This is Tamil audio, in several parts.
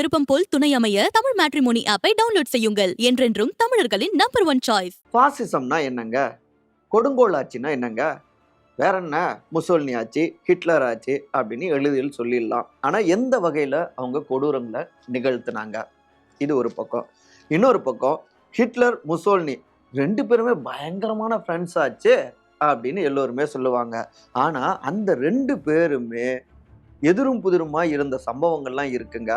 விருப்பம் போல் துணை அமைய தமிழ் மேட்ரிமோனி ஆப்பை டவுன்லோட் செய்யுங்கள். என்றென்றும் தமிழர்களின் நம்பர் ஒன் சாய்ஸ் பாசிசம்னா என்னங்க? கொடுங்கோல் ஆட்சினா என்னங்க? வேற என்ன? முசோல்னி ஆச்சு ஹிட்லர் ஆச்சு அப்படின்னு எளிதில் சொல்லிடலாம். ஆனால் எந்த வகையில் அவங்க கொடூரங்களை நிகழ்த்தினாங்க? இது ஒரு பக்கம். இன்னொரு பக்கம் ஹிட்லர் முசோல்னி ரெண்டு பேருமே பயங்கரமான ஃப்ரெண்ட்ஸ் ஆச்சு அப்படின்னு எல்லோருமே சொல்லுவாங்க. ஆனால் அந்த ரெண்டு பேருமே எதிரும் புதிருமா இருந்த சம்பவங்கள்லாம் இருக்குங்க.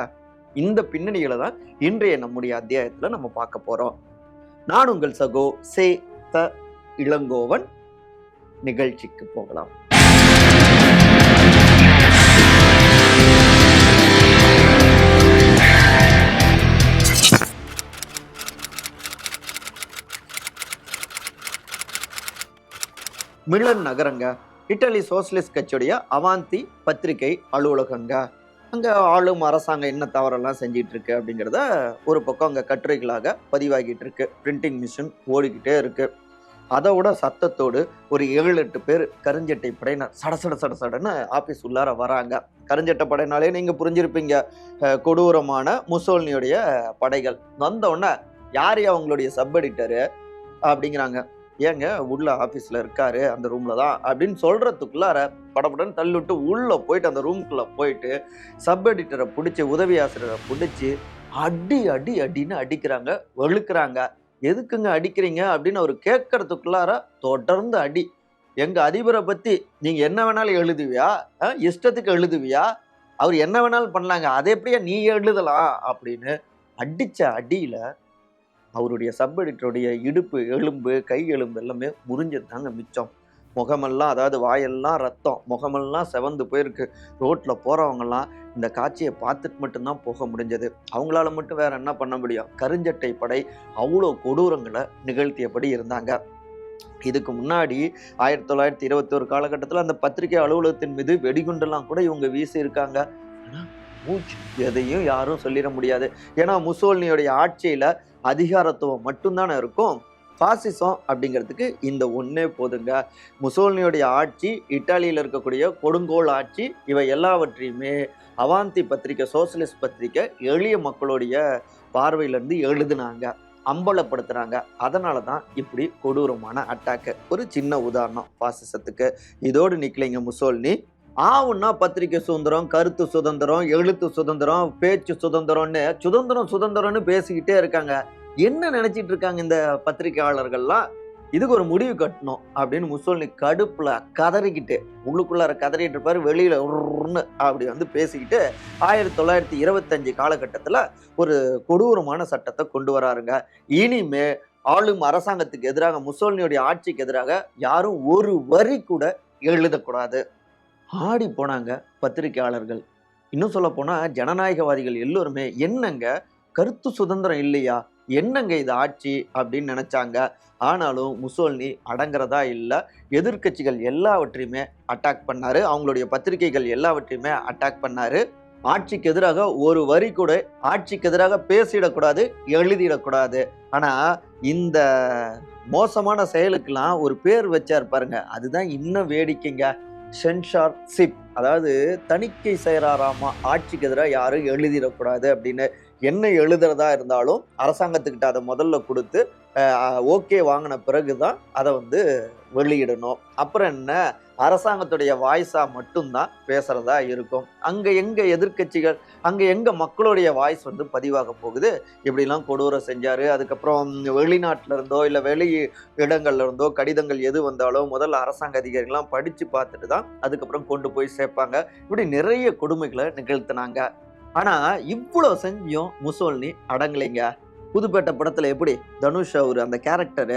இந்த பின்னணிகளை தான் இன்றைய நம்முடைய அத்தியாயத்தில் நம்ம பார்க்க போகிறோம் நான் உங்கள் சகோ சே த இளங்கோவன். நிகழ்ச்சிக்கு போகலாம். மிலன் நகரங்க. இட்டலி சோசியலிஸ்ட் கட்சியுடைய அவாந்தி பத்திரிகை அலுவலகங்க. அங்கே ஆளும் அரசாங்கம் என்ன தவறெல்லாம் செஞ்சிட்டு இருக்கு அப்படிங்கிறத ஒரு பக்கம் அங்கே கட்டுரைகளாக பதிவாகிட்டு இருக்கு பிரிண்டிங் மிஷின் ஓடிக்கிட்டே இருக்கு. அதை விட சத்தத்தோடு ஒரு ஏழு எட்டு பேர் கருஞ்சட்டை படையினர் சட சட சட சடன்னு ஆஃபீஸ் உள்ளார வராங்க. கருஞ்சட்டை படையினாலே நீங்கள் புரிஞ்சிருப்பீங்க. கொடூரமான முசோல்னியுடைய படைகள். வந்த யார் அவங்களுடைய சப் எடிட்டரு அப்படிங்கிறாங்க. ஏங்க உள்ள ஆஃபீஸில் இருக்காரு அந்த ரூமில் தான் அப்படின்னு சொல்கிறதுக்குள்ளார படபடன்னு தள்ளிவிட்டு உள்ளே போயிட்டு அந்த ரூம்குள்ளே போயிட்டு சப் எடிட்டரை பிடிச்சி உதவி ஆசிரியரை பிடிச்சி அடி அடி அடின்னு அடிக்கிறாங்க வெளுக்கிறாங்க. எதுக்குங்க அடிக்கிறீங்க அப்படின்னு அவர் கேட்கறதுக்குள்ளார தொடர்ந்து அடி. எங்கள் அதிபரை பற்றி நீங்கள் என்ன வேணாலும் எழுதுவியா? இஷ்டத்துக்கு எழுதுவியா? அவர் என்ன வேணாலும் பண்ணலாங்க அதை எப்படியா நீ எழுதலாம் அப்படின்னு அடித்த அடியில் அவருடைய சப் எடிட்டருடைய இடுப்பு எலும்பு கை எலும்பு எல்லாமே முறிஞ்சது தாங்க மிச்சம். முகமெல்லாம் அதாவது வாயெல்லாம் ரத்தம் முகமெல்லாம் செவந்து போயிருக்கு. ரோட்டில் போகிறவங்கெல்லாம் இந்த காட்சியை பார்த்துட்டு மட்டும்தான் போக முடிஞ்சது. அவங்களால மட்டும் வேற என்ன பண்ண முடியும்? கருஞ்சட்டை படை அவ்வளோ கொடூரங்களை நிகழ்த்தியபடி இருந்தாங்க. இதுக்கு முன்னாடி ஆயிரத்தி தொள்ளாயிரத்தி இருபத்தி ஒரு காலகட்டத்தில் அந்த பத்திரிகை அலுவலகத்தின் மீது வெடிகுண்டெல்லாம் கூட இவங்க வீசி இருக்காங்க மூச்சு எதையும் யாரும் சொல்லிட முடியாது. ஏன்னா முசோல்னியுடைய ஆட்சியில் அதிகாரத்துவம் மட்டும்தானே இருக்கும். பாசிசம் அப்படிங்கிறதுக்கு இந்த ஒன்றே போதுங்க. முசோல்னியோடைய ஆட்சி இட்டாலியில் இருக்கக்கூடிய கொடுங்கோல் ஆட்சி இவை எல்லாவற்றையுமே அவாந்தி பத்திரிக்கை சோசியலிஸ்ட் பத்திரிக்கை எளிய மக்களுடைய பார்வையிலேருந்து எழுதுனாங்க அம்பலப்படுத்துகிறாங்க அதனால தான் இப்படி கொடூரமான அட்டாக்கு ஒரு சின்ன உதாரணம் பாசிசத்துக்கு. இதோடு நிற்கலைங்க முசோல்னி. ஆவுன்னா பத்திரிக்கை சுதந்திரம் கருத்து சுதந்திரம் எழுத்து சுதந்திரம் பேச்சு சுதந்திரம்னு சுதந்திரம் சுதந்திரம்னு பேசிக்கிட்டே இருக்காங்க. என்ன நினைச்சிட்டு இருக்காங்க இந்த பத்திரிகையாளர்கள்லாம்? இதுக்கு ஒரு முடிவு கட்டணும் அப்படின்னு முசோல்னி கடுப்பில் கதறிக்கிட்டு உள்ளுக்குள்ளார கதறிட்டு இருப்பார் வெளியில் உருன்னு அப்படி வந்து பேசிக்கிட்டு ஆயிரத்தி தொள்ளாயிரத்தி இருபத்தஞ்சு காலகட்டத்தில் ஒரு கொடூரமான சட்டத்தை கொண்டு வராருங்க. இனிமே ஆளும் அரசாங்கத்துக்கு எதிராக முசோலினியுடைய ஆட்சிக்கு எதிராக யாரும் ஒரு வரி கூட எழுதக்கூடாது. ஆடி போனாங்க பத்திரிகையாளர்கள். இன்னும் சொல்ல போனால் ஜனநாயகவாதிகள் எல்லோருமே என்னங்க கருத்து சுதந்திரம் இல்லையா? என்னங்க இது ஆட்சி அப்படின்னு நினைச்சாங்க. ஆனாலும் முசோல்னி அடங்குறதா இல்லை. எதிர்க்கட்சிகள் எல்லாவற்றையுமே அட்டாக் பண்ணாரு. அவங்களுடைய பத்திரிகைகள் எல்லாவற்றையுமே அட்டாக் பண்ணாரு. ஆட்சிக்கு எதிராக ஒரு வரி கூட ஆட்சிக்கு எதிராக பேசிடக்கூடாது எழுதிடக்கூடாது. ஆனால் இந்த மோசமான செயலுக்கெல்லாம் ஒரு பேர் வச்சார் பாருங்க. அதுதான் இன்னும் வேடிக்கைங்க. சென்சார் சிப் அதாவது தணிக்கை செய்கிறாராமா ஆட்சிக்கு எதிராக யாரும் எழுதிடக்கூடாது அப்படின்னு என்ன எழுதுறதா இருந்தாலும் அரசாங்கத்துக்கிட்ட அதை முதல்ல கொடுத்து ஓகே வாங்கின பிறகு தான் அதை வந்து வெளியிடணும். அப்புறம் என்ன? அரசாங்கத்துடைய வாய்ஸாக மட்டும்தான் பேசுகிறதா இருக்கும். அங்கே எங்கே எதிர்க்கட்சிகள் அங்கே எங்கே மக்களுடைய வாய்ஸ் வந்து பதிவாக போகுது? இப்படிலாம் கொடூரம் செஞ்சார். அதுக்கப்புறம் வெளிநாட்டிலேருந்தோ இல்லை வெளி இடங்கள்லேருந்தோ கடிதங்கள் எது வந்தாலும் முதல்ல அரசாங்க அதிகாரிகள்லாம் படித்து பார்த்துட்டு தான் அதுக்கப்புறம் கொண்டு போய் சேர்ப்பாங்க. இப்படி நிறைய கொடுமைகளை நிகழ்த்தினாங்க. ஆனால் இவ்வளோ செஞ்சும் முசோல்னி அடங்கலைங்க. புதுப்பேட்டை படத்தில் எப்படி தனுஷ் அவரு அந்த கேரக்டரு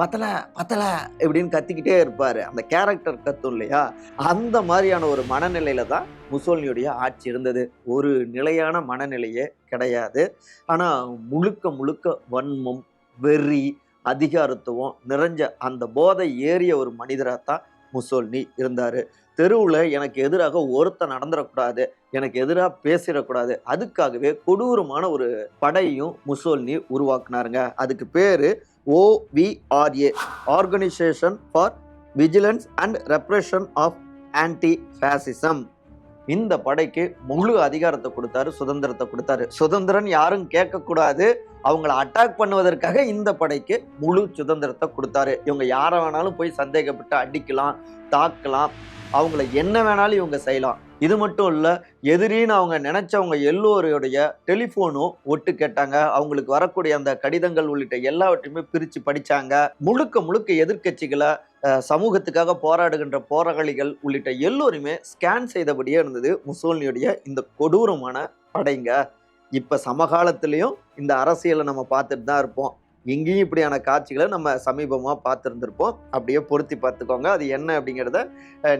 பத்தல பத்தல இப்படின்னு கத்திக்கிட்டே இருப்பார். அந்த கேரக்டர் கத்தும் இல்லையா? அந்த மாதிரியான ஒரு மனநிலையில தான் முசோல்னியுடைய ஆட்சி இருந்தது. ஒரு நிலையான மனநிலையே கிடையாது. ஆனால் முழுக்க முழுக்க வன்மம் வெறி அதிகாரத்துவம் நிறைஞ்ச அந்த போதை ஏறிய ஒரு மனிதராக தான் முசோல்னி இருந்தார். தெருவில் எனக்கு எதிராக ஒருத்தன் நடந்துடக்கூடாது எனக்கு எதிராக பேசிடக்கூடாது அதுக்காகவே கொடூரமான ஒரு படையும் முசோல்னி உருவாக்குனாருங்க. அதுக்கு பேர் OVRA organisation for vigilance and repression of anti fascism இந்த படைக்கு முழு அதிகாரத்தை கொடுத்தாரு சுதந்திரத்தை கொடுத்தாரு. சுதந்திரன் யாரும் கேட்கக்கூடாது. அவங்கள அட்டாக் பண்ணுவதற்காக இந்த படைக்கு முழு சுதந்திரத்தை கொடுத்தாரு. இவங்க யாரை வேணாலும் போய் சந்தேகப்பட்டு அடிக்கலாம் தாக்கலாம். அவங்கள என்ன வேணாலும் இவங்க செய்யலாம். இது மட்டும் இல்லை எதிரின்னு அவங்க நினைச்சவங்க எல்லோருடைய டெலிஃபோனும் ஒட்டு கேட்டாங்க. அவங்களுக்கு வரக்கூடிய அந்த கடிதங்கள் உள்ளிட்ட எல்லாவற்றையுமே பிரித்து படித்தாங்க முழுக்க முழுக்க எதிர்க்கட்சிகளை சமூகத்துக்காக போராடுகின்ற போராளிகள் உள்ளிட்ட எல்லோருமே ஸ்கேன் செய்தபடியே இருந்தது முசோலினியுடைய இந்த கொடூரமான படைங்க. இப்போ சமகாலத்திலையும் இந்த அரசியலை நம்ம பார்த்துட்டு தான் இருப்போம். இங்கேயும் இப்படியான காட்சிகளை நம்ம சமீபமாக பார்த்துருந்துருப்போம். அப்படியே பொருத்தி பார்த்துக்கோங்க. அது என்ன அப்படிங்கிறத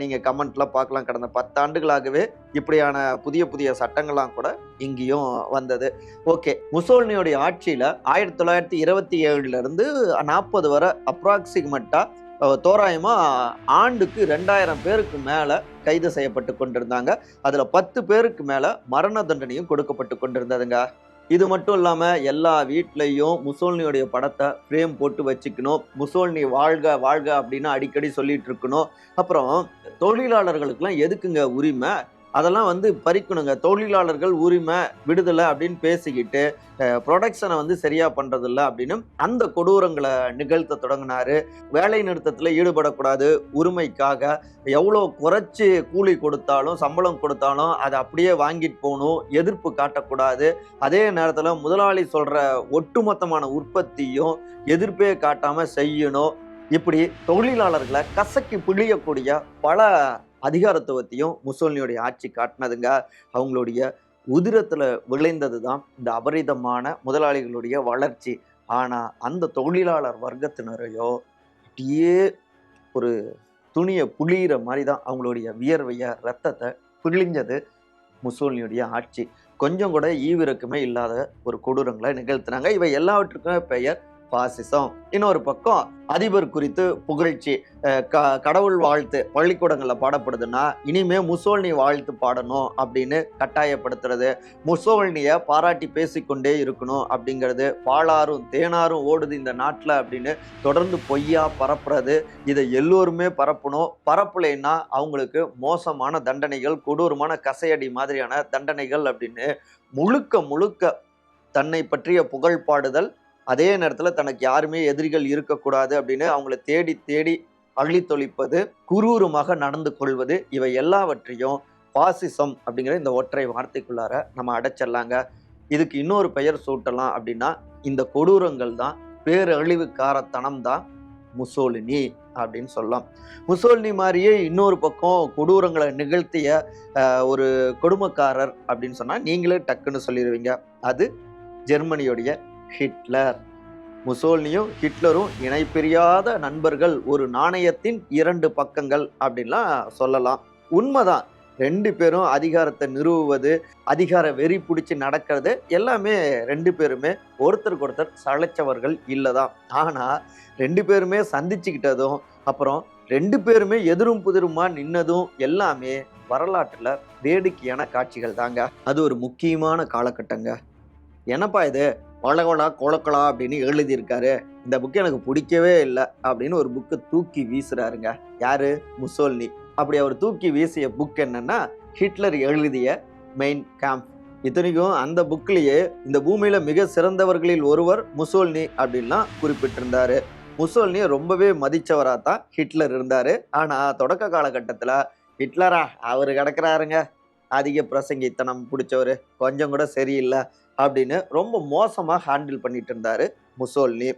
நீங்கள் கமெண்ட்லாம் பார்க்கலாம். கடந்த பத்தாண்டுகளாகவே இப்படியான புதிய புதிய சட்டங்கள்லாம் கூட இங்கேயும் வந்தது. ஓகே. முசோலினியோடைய ஆட்சியில் ஆயிரத்தி தொள்ளாயிரத்தி இருபத்தி ஏழுலேருந்து நாற்பது வரை அப்ராக்சிமேட்டாக தோராயமாக ஆண்டுக்கு ரெண்டாயிரம் பேருக்கு மேலே கைது செய்யப்பட்டு கொண்டிருந்தாங்க. அதில் பத்து பேருக்கு மேலே மரண தண்டனையும் கொடுக்கப்பட்டு கொண்டிருந்ததுங்க. இது மட்டும் இல்லாமல் எல்லா வீட்லேயும் முசோல்னியோடைய படத்தை ஃப்ரேம் போட்டு வச்சுக்கணும். முசோல்னி வாழ்க வாழ்க அப்படின்னு அடிக்கடி சொல்லிட்டு இருக்கணும். அப்புறம் தொழிலாளர்களுக்கெல்லாம் எதுக்குங்க உரிமை? அதெல்லாம் வந்து பறிக்கணுங்க. தொழிலாளர்கள் உரிமை விடுதலை அப்படின்னு பேசிக்கிட்டு ப்ரொடக்ஷனை வந்து சரியா பண்ணுறதில்ல அப்படின்னு அந்த கொடூரங்களை நிகழ்த்த தொடங்கினாரு. வேலை நிறுத்தத்தில் ஈடுபடக்கூடாது. உரிமைக்காக எவ்வளோ குறைச்சி கூலி கொடுத்தாலும் சம்பளம் கொடுத்தாலும் அதை அப்படியே வாங்கிட்டு போகணும். எதிர்ப்பு காட்டக்கூடாது. அதே நேரத்தில் முதலாளி சொல்ற ஒட்டுமொத்தமான உற்பத்தியும் எதிர்ப்பே காட்டாம செய்யணும். இப்படி தொழிலாளர்களை கசக்கி பிழியக்கூடிய பல அதிகாரத்துவத்தையும் முசோலினியோடைய ஆட்சி காட்டினதுங்க. அவங்களுடைய உதிரத்தில் விளைந்தது தான் இந்த அபரிதமான முதலாளிகளுடைய வளர்ச்சி. ஆனால் அந்த தொழிலாளர் வர்க்கத்தினரையோ அப்படியே ஒரு துணியை புளியிற மாதிரி தான் அவங்களுடைய வியர்வையை ரத்தத்தை பிழிஞ்சது முசோலினியுடைய ஆட்சி. கொஞ்சம் கூட ஈவிரக்குமே இல்லாத ஒரு கொடூரங்களை நிகழ்த்தினாங்க. இவை எல்லாவற்றுக்குமே பெயர் பாசிசம். இன்னொரு பக்கம் அதிபர் குறித்து புகழ்ச்சி க- கடவுள் வாழ்த்து பள்ளிக்கூடங்களில் பாடப்படுதுன்னா இனிமே முசோல்னி வாழ்த்து பாடணும் அப்படின்னு கட்டாயப்படுத்துறது. முசோல்னியை பாராட்டி பேசிக்கொண்டே இருக்கணும் அப்படிங்கிறது பாலாரும் தேனாரும் ஓடுது இந்த நாட்டில் அப்படின்னு தொடர்ந்து பொய்யா பரப்புறது. இதை எல்லோருமே பரப்பணும். பரப்பலைன்னா அவங்களுக்கு மோசமான தண்டனைகள் கொடூரமான கசையடி மாதிரியான தண்டனைகள் அப்படின்னு முழுக்க முழுக்க தன்னை பற்றிய புகழ் பாடுதல் அதே நேரத்தில் தனக்கு யாருமே எதிரிகள் இருக்கக்கூடாது அப்படின்னு அவங்கள தேடி தேடி அழித்தொழிப்பது குரூரமாக நடந்து கொள்வது இவை எல்லாவற்றையும் பாசிசம் அப்படிங்கிற இந்த ஒற்றை வார்த்தைக்குள்ளார நம்ம அடைச்சிடலாங்க. இதுக்கு இன்னொரு பெயர் சூட்டலாம் அப்படின்னா இந்த கொடூரங்கள் தான் பேரழிவுக்காரத்தனம் தான் முசோலினி அப்படின்னு சொல்லலாம். முசோலினி மாதிரியே இன்னொரு பக்கம் கொடூரங்களை நிகழ்த்திய ஒரு கொடுமைக்காரர் அப்படின்னு சொன்னால் நீங்களே டக்குன்னு சொல்லிடுவீங்க அது ஜெர்மனியுடைய ஹிட்லர். முசோல்னியும் ஹிட்லரும் இணைப்பிரியாத நண்பர்கள் ஒரு நாணயத்தின் இரண்டு பக்கங்கள் அப்படின்லாம் சொல்லலாம். உண்மைதான். ரெண்டு பேரும் அதிகாரத்தை நிறுவுவது அதிகார வெறி பிடிச்சி நடக்கிறது எல்லாமே ரெண்டு பேருமே ஒருத்தருக்கு ஒருத்தர் சளைச்சவர்கள் இல்லைதான். ஆனால் ரெண்டு பேருமே சந்திச்சுக்கிட்டதும் அப்புறம் ரெண்டு பேருமே எதிரும் புதிருமா நின்னதும் எல்லாமே வரலாற்றில் வேடிக்கையான காட்சிகள் தாங்க அது ஒரு முக்கியமான காலகட்டங்க. என்னப்பா இது? கொலகொலா கொலக்கொலா அப்படின்னு எழுதியிருக்காரு. இந்த புக்கு எனக்கு பிடிக்கவே இல்லை அப்படின்னு ஒரு புக்கை தூக்கி வீசுறாருங்க. யாரு? முசோல்னி. அப்படி அவர் தூக்கி வீசிய புக் என்னன்னா ஹிட்லர் எழுதிய மெயின் கேம்ப். இத்தனைக்கும் அந்த புக்லேயே இந்த பூமியில மிக சிறந்தவர்களில் ஒருவர் முசோல்னி அப்படின்லாம் குறிப்பிட்டிருந்தாரு. முசோல்னியை ரொம்பவே மதித்தவராக தான் ஹிட்லர் இருந்தார். ஆனால் தொடக்க காலகட்டத்தில் ஹிட்லரா அவர் கிடக்குறாருங்க. அதிக பிரசங்கித்தனம் பிடிச்சவர். கொஞ்சம் கூட சரியில்லை. அப்படின்னு ரொம்ப மோசமாக ஹேண்டில் பண்ணிட்டு இருந்தாரு முசோல்னி.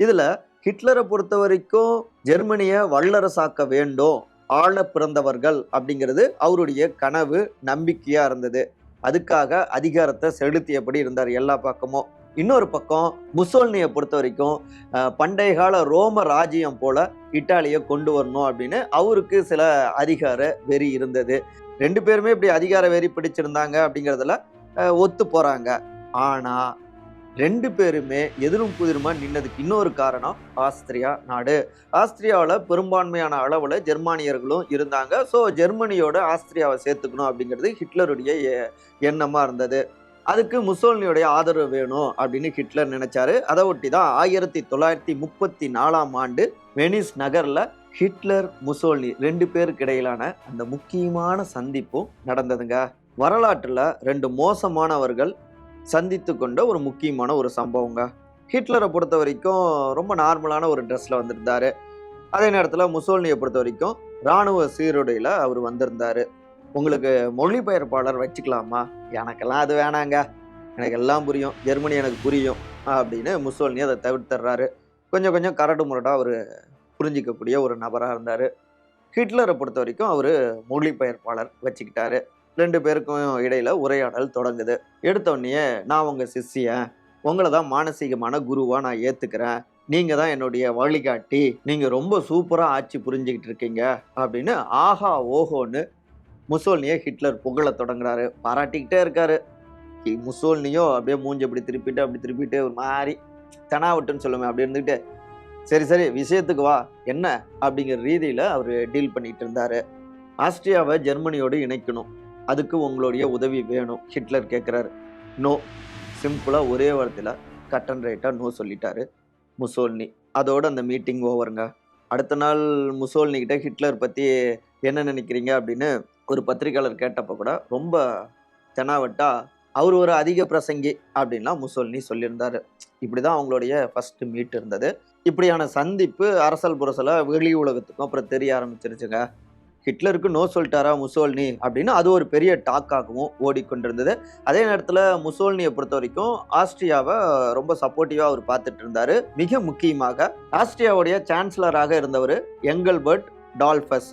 இதில் ஹிட்லரை பொறுத்த வரைக்கும் ஜெர்மனியை வல்லரசாக்க வேண்டும் ஆள பிறந்தவர்கள் அப்படிங்கிறது அவருடைய கனவு நம்பிக்கையாக இருந்தது. அதுக்காக அதிகாரத்தை செலுத்தியபடி இருந்தார் எல்லா பக்கமும். இன்னொரு பக்கம் முசோல்னியை பொறுத்த வரைக்கும் பண்டைய கால ரோம ராஜ்யம் போல இட்டாலியை கொண்டு வரணும் அப்படின்னு அவருக்கு சில அதிகார வெறி இருந்தது. ரெண்டு பேருமே இப்படி அதிகார வெறி பிடிச்சிருந்தாங்க அப்படிங்கிறதுல ஒத்து போறாங்க. ஆனா ரெண்டு பேருமே எதிரும் புதிருமா நின்னதுக்கு இன்னொரு காரணம் ஆஸ்திரியா நாடு. ஆஸ்திரியாவில் பெரும்பான்மையான அளவில் ஜெர்மானியர்களும் இருந்தாங்க. ஸோ ஜெர்மனியோட ஆஸ்திரியாவை சேர்த்துக்கணும் அப்படிங்கிறது ஹிட்லருடைய எ- இருந்தது. அதுக்கு முசோலினியுடைய ஆதரவு வேணும் அப்படின்னு ஹிட்லர் நினைச்சாரு. அதை ஒட்டி தான் ஆயிரத்தி தொள்ளாயிரத்தி முப்பத்தி நாலாம் ஆண்டு வெனிஸ் நகரில் ஹிட்லர் முசோல்னி ரெண்டு பேருக்கு இடையிலான அந்த முக்கியமான சந்திப்பும் நடந்ததுங்க. வரலாற்றில் ரெண்டு மோசமானவர்கள் சந்தித்து கொண்ட ஒரு முக்கியமான ஒரு சம்பவங்க. ஹிட்லரை பொறுத்த வரைக்கும் ரொம்ப நார்மலான ஒரு ட்ரெஸ்ல வந்திருந்தாரு. அதே நேரத்தில் முசோல்னியை பொறுத்த வரைக்கும் இராணுவ சீருடையில் அவர் வந்திருந்தாரு. உங்களுக்கு மொழிபெயர்ப்பாளர் வச்சுக்கலாமா? எனக்கெல்லாம் அது வேணாங்க. எனக்கு எல்லாம் புரியும். ஜெர்மனி எனக்கு புரியும். அப்படின்னு முசோல்னி அதை தவிர்த்துறாரு. கொஞ்சம் கொஞ்சம் கரடு முரடாக அவர் புரிஞ்சிக்கக்கூடிய ஒரு நபராக இருந்தார். ஹிட்லரை பொறுத்த வரைக்கும் அவர் மொழிபெயர்ப்பாளர் வச்சுக்கிட்டாரு. ரெண்டு பேருக்கும் இடையில உரையாடல் தொடங்குது. எடுத்தோடனே நான் உங்கள் சிஷ்யன். உங்களை தான் மானசீகமான குருவா நான் ஏற்றுக்கிறேன் நீங்கள் தான் என்னுடைய வழிகாட்டி. நீங்கள் ரொம்ப சூப்பராக ஆட்சி புரிஞ்சுக்கிட்டு இருக்கீங்க. அப்படின்னு ஆஹா ஓஹோன்னு முசோல்னியை ஹிட்லர் புகழ தொடங்குறாரு. பாராட்டிக்கிட்டே இருக்காரு. முசோல்னியோ அப்படியே மூஞ்சி அப்படி திருப்பிட்டு அப்படி திருப்பிட்டு ஒரு மாதிரி தெனாவட்டுன்னு சொல்லுவேன் அப்படி இருந்துக்கிட்டு சரி சரி விஷயத்துக்கு வா. என்ன? அப்படிங்கிற ரீதியில் அவர் டீல் பண்ணிட்டு இருந்தாரு. ஆஸ்திரியாவை ஜெர்மனியோடு இணைக்கணும். அதுக்கு உங்களுடைய உதவி வேணும். ஹிட்லர் கேட்குறாரு நோ. சிம்பிளாக ஒரே வாரத்தில் கட் அண்ட் ரைட்டாக நோ சொல்லிட்டாரு முசோல்னி. அதோட அந்த மீட்டிங் ஓவருங்க. அடுத்த நாள் முசோல்னி கிட்ட ஹிட்லர் பற்றி என்ன நினைக்கிறீங்க? அப்படின்னு ஒரு பத்திரிக்கையாளர் கேட்டப்போ கூட ரொம்ப தெனாவட்டா அவர் ஒரு அதிக பிரசங்கி அப்படின்லாம் முசோல்னி சொல்லியிருந்தாரு. இப்படி தான் அவங்களுடைய ஃபஸ்ட்டு மீட் இருந்தது. இப்படியான சந்திப்பு அரசல் புரசலை வெளி உலகத்துக்கும் அப்புறம் தெரிய ஆரம்பிச்சிருச்சுங்க. ஹிட்லருக்கு நோ சொல்லிட்டாரா முசோல்னி அப்படின்னு அது ஒரு பெரிய டாக்காகவும் ஓடிக்கொண்டிருந்தது. அதே நேரத்தில் முசோல்னியை பொறுத்த வரைக்கும் ஆஸ்திரியாவை ரொம்ப சப்போர்ட்டிவாக அவர் பார்த்துட்டு இருந்தார். மிக முக்கியமாக ஆஸ்திரியாவுடைய சான்சலராக இருந்தவர் எங்கல்பர்ட் டால்ஃபஸ்.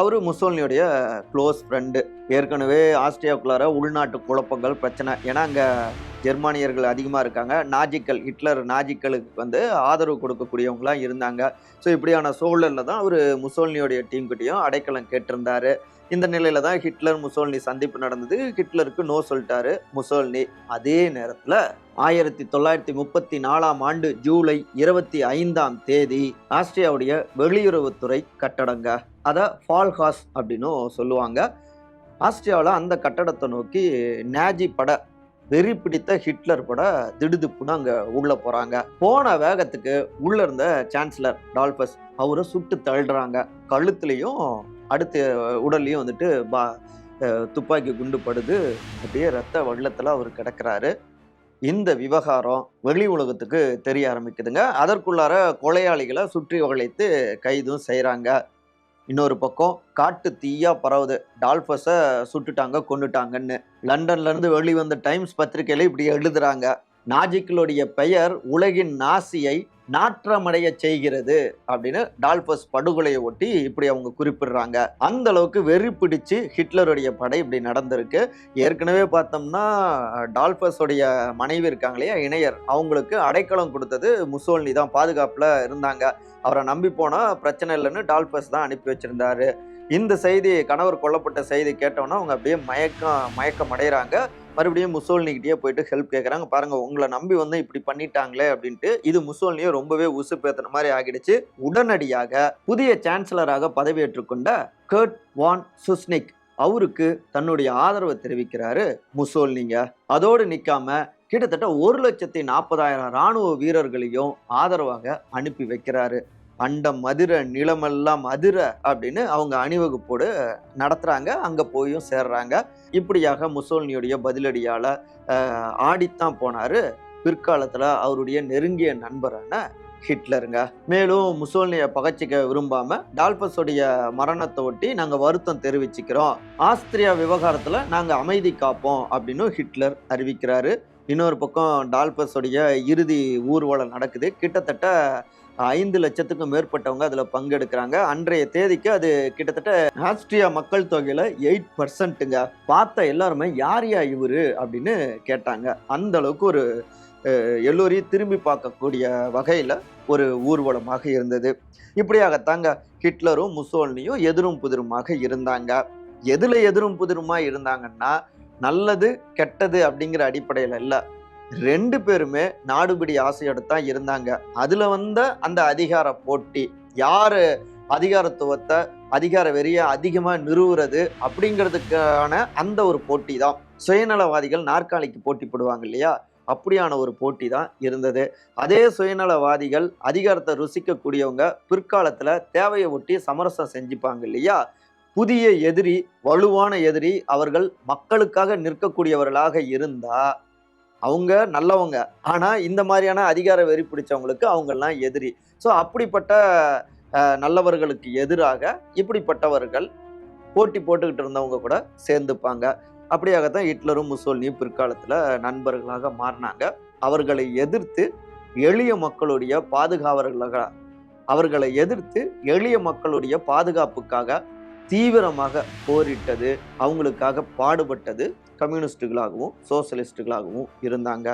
அவர் முசோலினியுடைய க்ளோஸ் ஃப்ரெண்டு ஏற்கனவே ஆஸ்திரியாவுக்குள்ளார உள்நாட்டு குழப்பங்கள் பிரச்சனை. ஏன்னா அங்கே ஜெர்மானியர்கள் அதிகமாக இருக்காங்க. நாஜிக்கல் ஹிட்லர் நாஜிக்களுக்கு வந்து ஆதரவு கொடுக்கக்கூடியவங்களாம் இருந்தாங்க. ஸோ இப்படியான சூழலில் தான் அவர் முசோல்னியோடைய டீம்கிட்டையும் அடைக்கலம் கேட்டிருந்தாரு. இந்த நிலையில தான் ஹிட்லர் முசோல்னி சந்திப்பு நடந்தது. ஹிட்லருக்கு நோ சொல்லிட்டாரு முசோல்னி. அதே நேரத்தில் ஆயிரத்தி தொள்ளாயிரத்தி முப்பத்தி நாலாம் ஆண்டு ஜூலை இருபத்தி ஐந்தாம் தேதி ஆஸ்திரியாவுடைய வெளியுறவுத்துறை கட்டடங்க. அதை ஃபால்ஹாஸ் அப்படின்னும் சொல்லுவாங்க. ஆஸ்திரியாவில் அந்த கட்டடத்தை நோக்கி நேஜி பட வெறி பிடித்த ஹிட்லர் பட திடுதுப்புன்னு அங்கே உள்ளே போகிறாங்க போன வேகத்துக்கு உள்ள இருந்த சான்சலர் டால்பஸ் அவரை சுட்டு தள்ளுறாங்க. கழுத்துலேயும் அடுத்து உடல்லையும் வந்துட்டு பா துப்பாக்கி குண்டு படுது. அப்படியே ரத்த வெள்ளத்தில் அவர் கிடக்குறாரு. இந்த விவகாரம் வெளி உலகத்துக்கு தெரிய ஆரம்பிக்குதுங்க. அதற்குள்ளார கொலையாளிகளை சுற்றி வளைத்து கைதும் செய்கிறாங்க இன்னொரு பக்கம் காட்டு தீயா பரவுது. டால்பஸை சுட்டுட்டாங்க கொண்டுட்டாங்கன்னு லண்டன்ல இருந்து வெளிவந்த டைம்ஸ் பத்திரிகையில இப்படி எழுதுறாங்க. நாஜிக்களுடைய பெயர் உலகின் நாசியை நாற்றமடைய செய்கிறது அப்படின்னு டால்பஸ் படுகொலையை ஒட்டி இப்படி அவங்க குறிப்பிடுறாங்க. அந்த அளவுக்கு வெறி பிடிச்சு ஹிட்லருடைய படை இப்படி நடந்திருக்கு. ஏற்கனவே பார்த்தோம்னா டால்பஸோடைய மனைவி இருக்காங்க இல்லையா இணையர் அவங்களுக்கு அடைக்கலம் கொடுத்தது முசோல்னி தான் பாதுகாப்பில் இருந்தாங்க. அவரை நம்பி போனால் பிரச்சனை இல்லைன்னு டால்பஸ் தான் அனுப்பி வச்சிருந்தாரு. இந்த செய்தி கணவர் கொல்லப்பட்ட செய்தி கேட்டோன்னா அவங்க அப்படியே மயக்கம் மயக்கம் அடைகிறாங்க மறுபடியும் முசோல்னிக்கிட்டே போயிட்டு ஹெல்ப் கேட்குறாங்க பாருங்க உங்களை நம்பி வந்து இப்படி பண்ணிட்டாங்களே அப்படின்ட்டு இது முசோல்னியை ரொம்பவே உசுப்பேத்துன மாதிரி ஆகிடுச்சு. உடனடியாக புதிய சான்சலராக பதவியேற்றுக்கொண்ட கர்ட் வான் சுஸ்னிக் அவருக்கு தன்னுடைய ஆதரவை தெரிவிக்கிறாரு முசோல்னிங்க. அதோடு நிற்காம கிட்டத்தட்ட ஒரு லட்சத்தி நாற்பதாயிரம் ராணுவ வீரர்களையும் ஆதரவாக அனுப்பி வைக்கிறாரு. அண்டம் மதுரை நிலமெல்லாம் அதிர அப்படின்னு அவங்க அணிவகுப்போடு நடத்துகிறாங்க அங்கே போயும் சேர்றாங்க. இப்படியாக முசோல்னியுடைய பதிலடியால் ஆடித்தான் போனார். பிற்காலத்தில் அவருடைய நெருங்கிய நண்பரான ஹிட்லருங்க. மேலும் முசோல்னியை பகச்சிக்க விரும்பாமல் டால்பஸுடைய மரணத்தை ஒட்டி நாங்கள் வருத்தம் தெரிவிச்சுக்கிறோம். ஆஸ்திரியா விவகாரத்தில் நாங்கள் அமைதி காப்போம் அப்படின்னு ஹிட்லர் அறிவிக்கிறாரு. இன்னொரு பக்கம் டால்பஸுடைய இறுதி ஊர்வலம் நடக்குது. கிட்டத்தட்ட ஐந்து லட்சத்துக்கும் மேற்பட்டவங்க அதில் பங்கெடுக்கிறாங்க. அன்றைய தேதிக்கு அது கிட்டத்தட்ட ஆஸ்திரியா மக்கள் தொகையில் எயிட் பர்சன்ட்டுங்க. பார்த்த எல்லாருமே யார் யா இவர் அப்படின்னு கேட்டாங்க. அந்த அளவுக்கு ஒரு எல்லோரையும் திரும்பி பார்க்கக்கூடிய வகையில் ஒரு ஊர்வலமாக இருந்தது. இப்படியாகத்தாங்க ஹிட்லரும் முசோல்னியும் எதிரும் புதிருமாக இருந்தாங்க. எதில் எதிரும் புதிருமா இருந்தாங்கன்னா நல்லது கெட்டது அப்படிங்கிற அடிப்படையில் இல்லை. ரெண்டு பேருமே நாடுபிடி ஆசையோடு தான் இருந்தாங்க. அதுல வந்த அந்த அதிகார போட்டி யாரு அதிகாரத்துவத்தை அதிகார வெறிய அதிகமா நிறுவுறது அப்படிங்கிறதுக்கான அந்த ஒரு போட்டி தான். சுயநலவாதிகள் நாற்காலிக்கு போட்டி போடுவாங்க இல்லையா? அப்படியான ஒரு போட்டி தான் இருந்தது. அதே சுயநலவாதிகள் அதிகாரத்தை ருசிக்கக்கூடியவங்க பிற்காலத்தில் தேவையை ஒட்டி சமரசம் செஞ்சுப்பாங்க இல்லையா? புதிய எதிரி வலுவான எதிரி அவர்கள் மக்களுக்காக நிற்கக்கூடியவர்களாக இருந்தால் அவங்க நல்லவங்க. ஆனால் இந்த மாதிரியான அதிகார வெறி பிடிச்சவங்களுக்கு அவங்கெல்லாம் எதிரி. ஸோ அப்படிப்பட்ட நல்லவர்களுக்கு எதிராக இப்படிப்பட்டவர்கள் போட்டி போட்டுக்கிட்டு இருந்தவங்க கூட சேர்ந்துப்பாங்க. அப்படியாகத்தான் ஹிட்லரும் முசோலினியும் பிற்காலத்தில் நண்பர்களாக மாறினாங்க. அவர்களை எதிர்த்து எளிய மக்களுடைய பாதுகாவலர்களாக அவர்களை எதிர்த்து எளிய மக்களுடைய பாதுகாப்புக்காக தீவிரமாக போரிட்டது அவங்களுக்காக பாடுபட்டது கம்யூனிஸ்டுகளாகவும் சோசலிஸ்டுகளாகவும் இருந்தாங்க.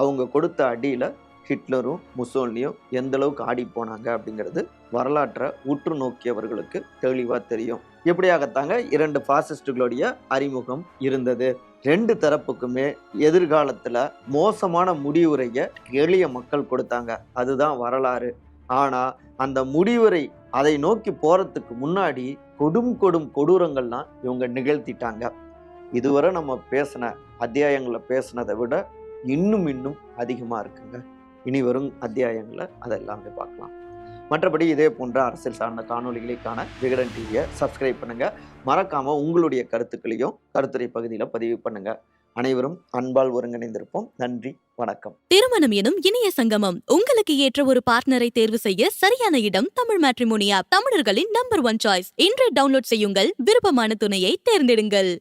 அவங்க கொடுத்த அடியில் ஹிட்லரும் முசோலினியும் எந்த அளவுக்கு ஆடி போனாங்க அப்படிங்கிறது வரலாற்றை உற்று நோக்கியவர்களுக்கு தெளிவாக தெரியும். இப்படியாகத்தாங்க இரண்டு பாசிஸ்டுகளுடைய அறிமுகம் இருந்தது. ரெண்டு தரப்புக்குமே எதிர்காலத்தில் மோசமான முடிவுரையை எளிய மக்கள் கொடுத்தாங்க. அதுதான் வரலாறு. ஆனால் அந்த முடிவுரை அதை நோக்கி போகிறதுக்கு முன்னாடி கொடும் கொடும் கொடூரங்கள்லாம் இவங்க நிகழ்த்திட்டாங்க. இதுவரை நம்ம பேசின அத்தியாயங்களை பேசினதை விட இன்னும் இன்னும் அதிகமாக இருக்குங்க. இனி வரும் அத்தியாயங்களை அதெல்லாமே பார்க்கலாம். மற்றபடி இதே போன்ற அரசியல் சார்ந்த காணொலிகளுக்கான விகடன் டிவியை சப்ஸ்கிரைப் பண்ணுங்க. மறக்காம உங்களுடைய கருத்துக்களையும் கருத்துரை பகுதியில் பதிவு பண்ணுங்க. அனைவரும் அன்பால் ஒருங்கிணைந்திருப்போம். நன்றி வணக்கம். திருமணம் எனும் இணைய சங்கமம். உங்களுக்கு ஏற்ற ஒரு பார்ட்னரை தேர்வு செய்ய சரியான இடம் தமிழ் மேட்ரிமோனி ஆப் தமிழர்களின் நம்பர் ஒன் சாய்ஸ் இன்றே டவுன்லோட் செய்யுங்கள். விருப்பமான துணையை தேர்ந்தெடுங்கள்.